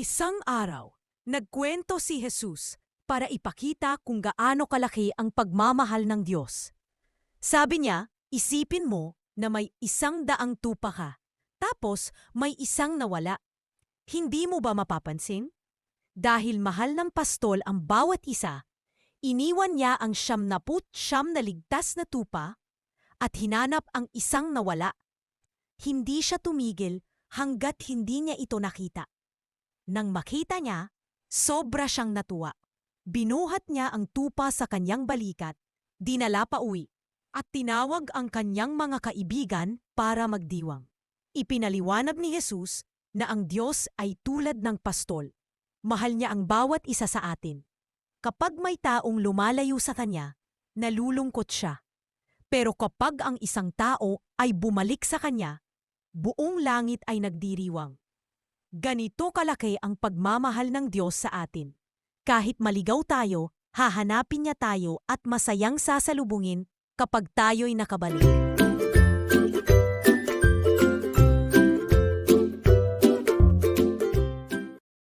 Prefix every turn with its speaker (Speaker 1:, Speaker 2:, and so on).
Speaker 1: Isang araw, nagkwento si Jesus para ipakita kung gaano kalaki ang pagmamahal ng Diyos. Sabi niya, isipin mo na may isang daang tupa ka, tapos may isang nawala. Hindi mo ba mapapansin? Dahil mahal ng pastol ang bawat isa, iniwan niya ang siyamnaput siyam na ligtas na tupa at hinanap ang isang nawala. Hindi siya tumigil hanggat hindi niya ito nakita. Nang makita niya, sobra siyang natuwa. Binuhat niya ang tupa sa kanyang balikat, dinala pa uwi, at tinawag ang kanyang mga kaibigan para magdiwang. Ipinaliwanag ni Jesus na ang Diyos ay tulad ng pastol. Mahal niya ang bawat isa sa atin. Kapag may taong lumalayo sa kanya, nalulungkot siya. Pero kapag ang isang tao ay bumalik sa kanya, buong langit ay nagdiriwang. Ganito kalaki ang pagmamahal ng Diyos sa atin. Kahit maligaw tayo, hahanapin niya tayo at masayang sasalubungin kapag tayo'y nakabalik.